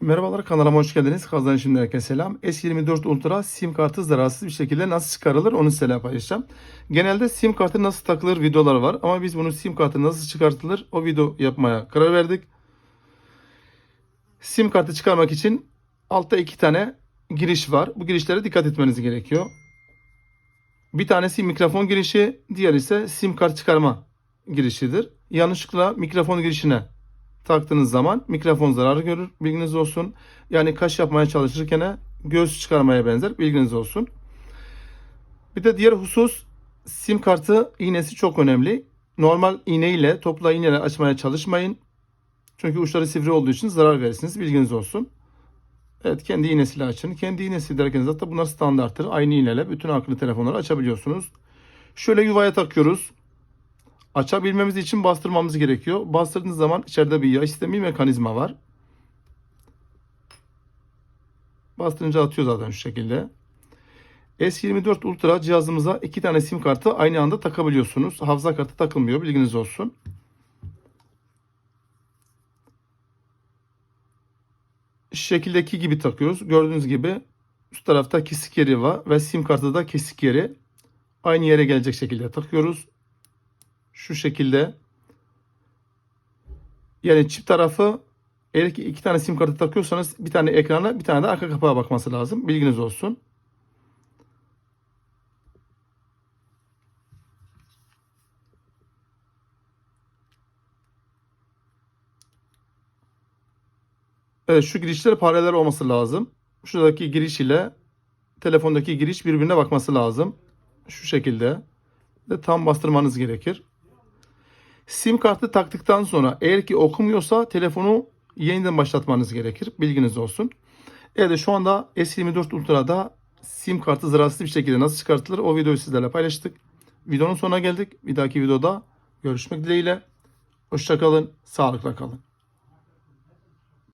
Merhabalar kanalıma hoş geldiniz. Kazan şimdi herkese selam. S24 Ultra sim kartı zararsız bir şekilde nasıl çıkarılır onu sizinle paylaşacağım. Genelde sim kartı nasıl takılır videolar var ama biz bunu sim kartı nasıl çıkartılır o video yapmaya karar verdik. Sim kartı çıkarmak için altta iki tane giriş var. Bu girişlere dikkat etmeniz gerekiyor. Bir tanesi mikrofon girişi, diğer ise sim kart çıkarma girişidir. Yanlışlıkla mikrofon girişine taktığınız zaman mikrofon zarar görür. Bilginiz olsun. Yani kaş yapmaya çalışırken göz çıkarmaya benzer. Bilginiz olsun. Bir de diğer husus sim kartı iğnesi çok önemli. Normal iğne ile topla iğneyle açmaya çalışmayın. Çünkü uçları sivri olduğu için zarar verirsiniz. Bilginiz olsun. Evet kendi iğnesiyle açın. Kendi iğnesi derken zaten bunlar standarttır. Aynı iğneyle bütün akıllı telefonları açabiliyorsunuz. Şöyle yuvaya takıyoruz. Açabilmemiz için bastırmamız gerekiyor. Bastırdığınız zaman içeride bir yağ sistemi mekanizma var. Bastırınca atıyor zaten şu şekilde. S24 Ultra cihazımıza iki tane sim kartı aynı anda takabiliyorsunuz. Hafıza kartı takılmıyor bilginiz olsun. Şekildeki gibi takıyoruz. Gördüğünüz gibi üst tarafta kesik yeri var ve sim kartı da kesik yeri. Aynı yere gelecek şekilde takıyoruz şu şekilde yani çift tarafı eğer ki iki tane sim kartı takıyorsanız bir tane ekrana bir tane de arka kapağa bakması lazım. Bilginiz olsun. Evet şu girişler paralel olması lazım. Şuradaki giriş ile telefondaki giriş birbirine bakması lazım. Şu şekilde. Ve tam bastırmanız gerekir. Sim kartı taktıktan sonra eğer ki okumuyorsa telefonu yeniden başlatmanız gerekir. Bilginiz olsun. Evet şu anda S24 Ultra'da sim kartı zararsız bir şekilde nasıl çıkartılır o videoyu sizlerle paylaştık. Videonun sonuna geldik. Bir dahaki videoda görüşmek dileğiyle. Hoşçakalın, sağlıkla kalın.